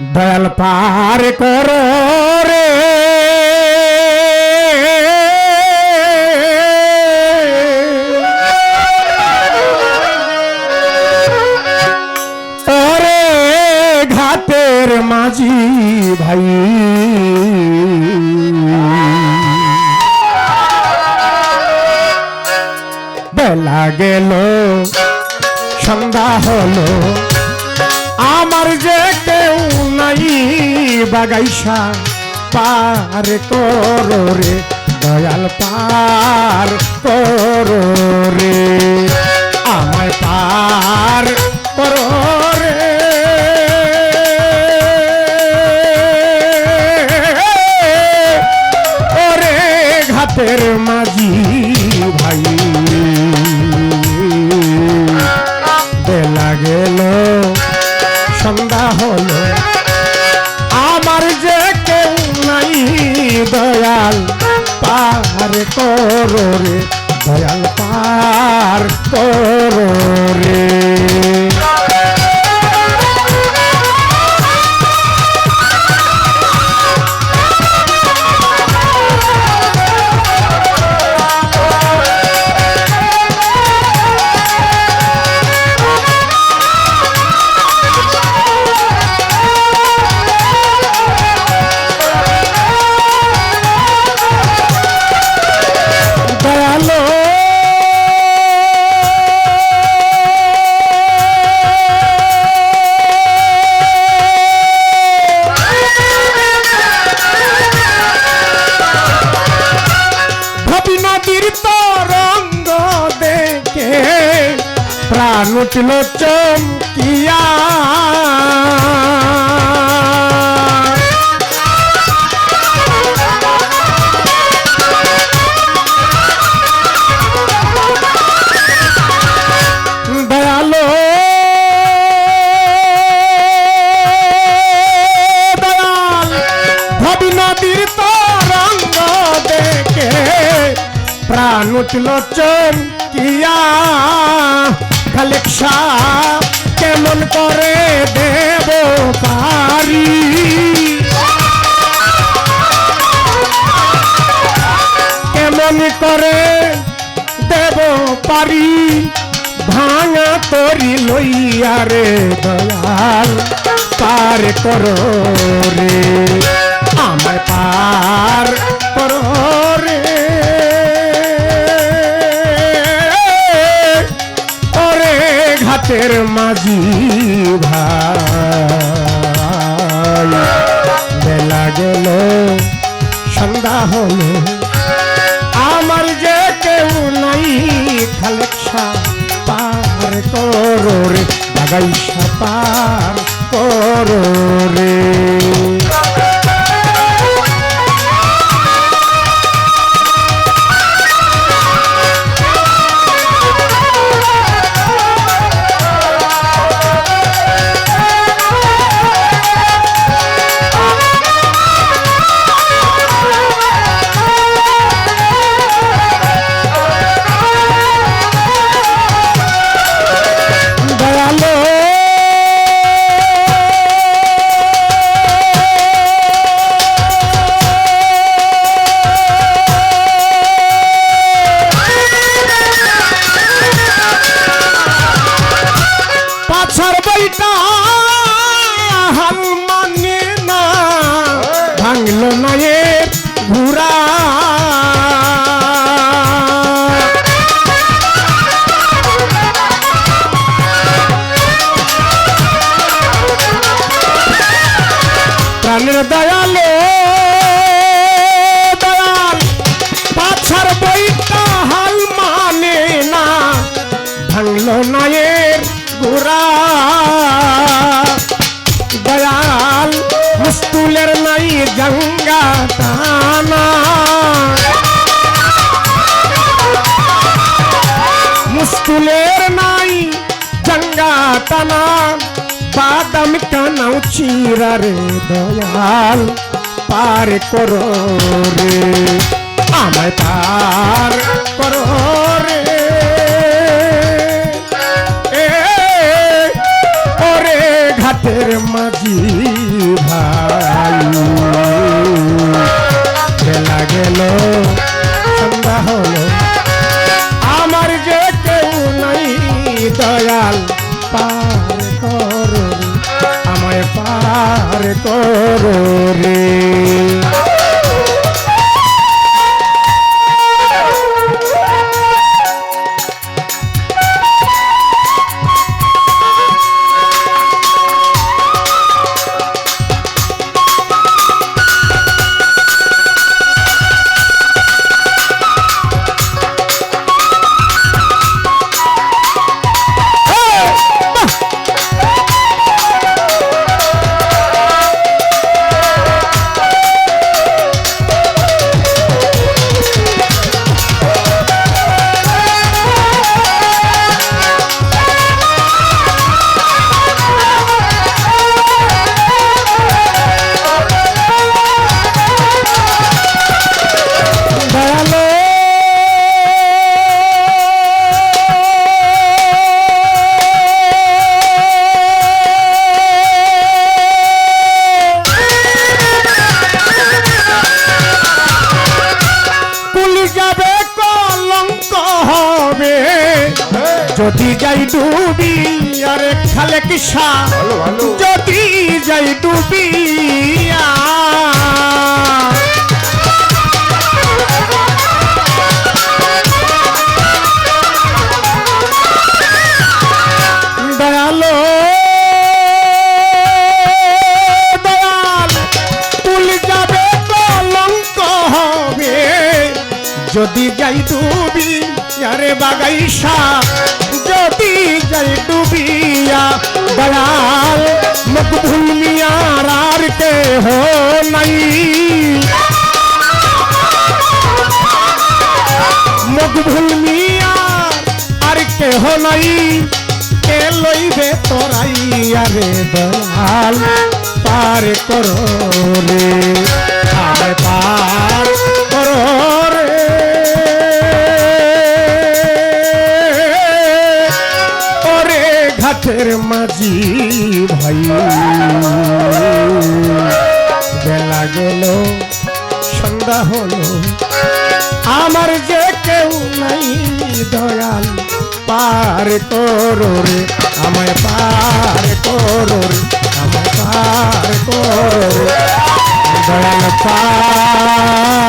দয়াল পার করো রে। ওরে ঘাটের মাঝি ভাই। বেলা গেল সন্ধ্যা হলো। আমার যে বাগাইসা, পার করো রে, দয়াল পার করো রে। আমায় পার করো রে। ওরে ঘাটের মাঝি ভাই। বেলা গেল, সন্ধ্যা হলো আমার দয়াল পার করো রে দয়াল পার করো রে প্রাণ উঠল চমকিয়া দয়ালো দয়াল খালেকশা কেমন করে দেব পারি? কেমন করে দেব পারি? ভাঙা তরি লইয়া রে দয়াল, পার করো রে। আমায় পার করো ঘাটের মাঝি ভাই। বেলা গেল, সন্ধ্যা হলো। আমার যে কেউ নাই খালেকশা পার করো রে, বাগাইসা পার রে। ভাঙলো না ঘুরা। প্রাণের দয়ালো দয়াল পাছার হাল মানে না নায়ের গোড়া নাই গঙ্গা টানা মুস্তুলের নাই জঙ্গা টানা বাদাম কানাও চিরা রে দয়াল, পার করো রে। আমায় পার করো রে। ওরে ঘাটের মাঝি যদি যাই ডুবি আরে খালে কিসা? যদি যাই ডুবিয়া দয়ালো দয়াল তুল যাবে কলঙ্ক হবে। যদি যাই ডুবি আরে বাগাইসা যদি যাই ডুবিয়া দয়াল মুখ ভুলমিয়ার আর কে হো নাই। মুখ ভুলমিয়ার আর কেহ নাই। কে লইবে তোরাই আরে দয়াল? পার করো রে। আরে পার সন্ধ্যা হলো। আমার যে কেউ নাই দয়াল, পার করো রে, আমায় পার করো রে, আমায় পার করো রে। দয়াল পার